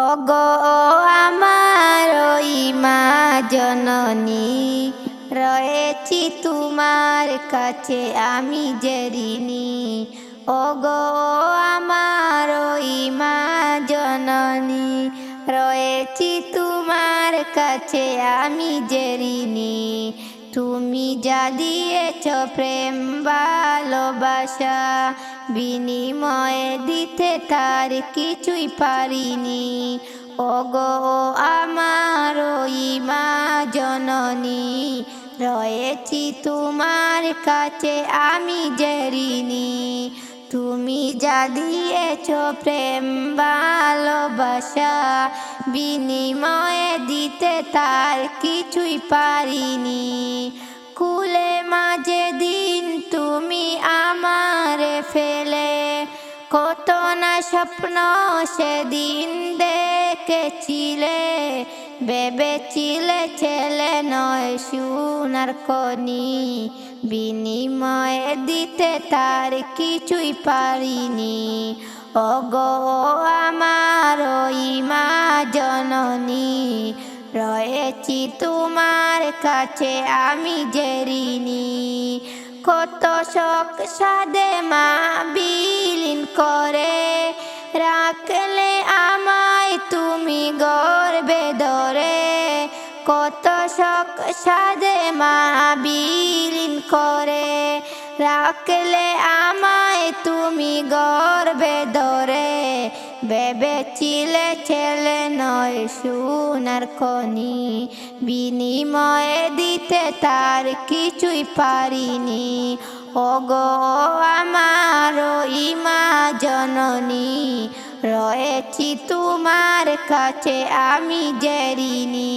ওগো আমার ওই মা জননী রয়েছি তোমার কাছে আমি যে ঋণী ওগো আমার ওই মা জননী রয়েছি তোমার কাছে আমি যে ঋণী তুমি যা দিয়েছ প্রেম ভালোবাসা বিনিময়ে দিতে তার কিছুই পারিনি। ওগো আমার মা জননী রয়েছি তোমার কাছে আমি ঋণী তুমি যা দিয়েছ প্রেম, ভালোবাসা, বিনিময়ে দিতে তার কিছুই পারিনি। কুলে স্বপ্ন সেদিন দেখেছিলে, ভেবেছিলে ছেলে নয় সোনার কনি বিনিময়ে দিতে তার কিছুই পারিনি। ওগো, আমার ওই মা জননী, রয়েছি তোমার কাছে আমি ঋণী কত শখ সাদে মা করে রাখলে আমায় তুমি গর্বে ধরে। কত শখ সাদে মা বিলীন করে। রাখলে আমায় তুমি গর্বে ধরে। ভেবেছিলে ছেলে নয় সোনার খনি। বিনিময়ে দিতে তার কিছুই পারিনি। ওগো আমার ইমা জননী। রয়েছি তোমার কাছে, আমি জেরিনি।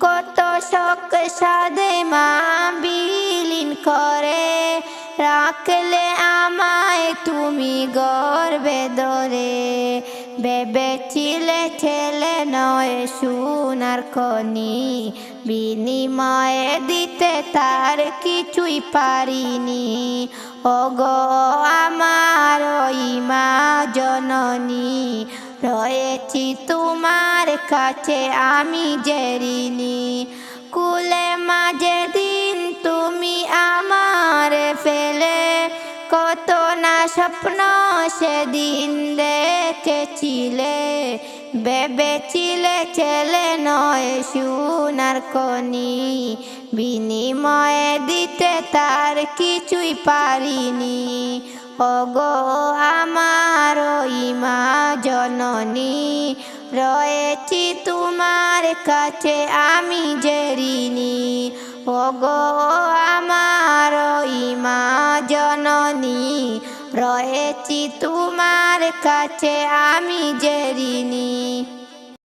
কত শখ সাদে মা বিলীন করে, রাখলে আমায় তুমি গর্বে ধরে। ভেবেছিলে ছেলে নয় সোনার খনি বিনিময়ে দিতে তার কিছুই পারিনি ওগো আমার ওই জননী রয়েছি তোমার কাছে আমি ঋণী কুলে মাঝে দিন তুমি আমার ফেলে কত স্বপ্ন সেদিন দেখেছিলে, ভেবেছিলে ছেলে নয় সোনার কনি বিনিময়ে দিতে তার কিছুই পারিনি। ওগো আমার ওই মা জননী, রয়েছি তোমার কাছে আমি ঋণী ওগো রয়েছি তোমার কাছে আমি জেরিনি।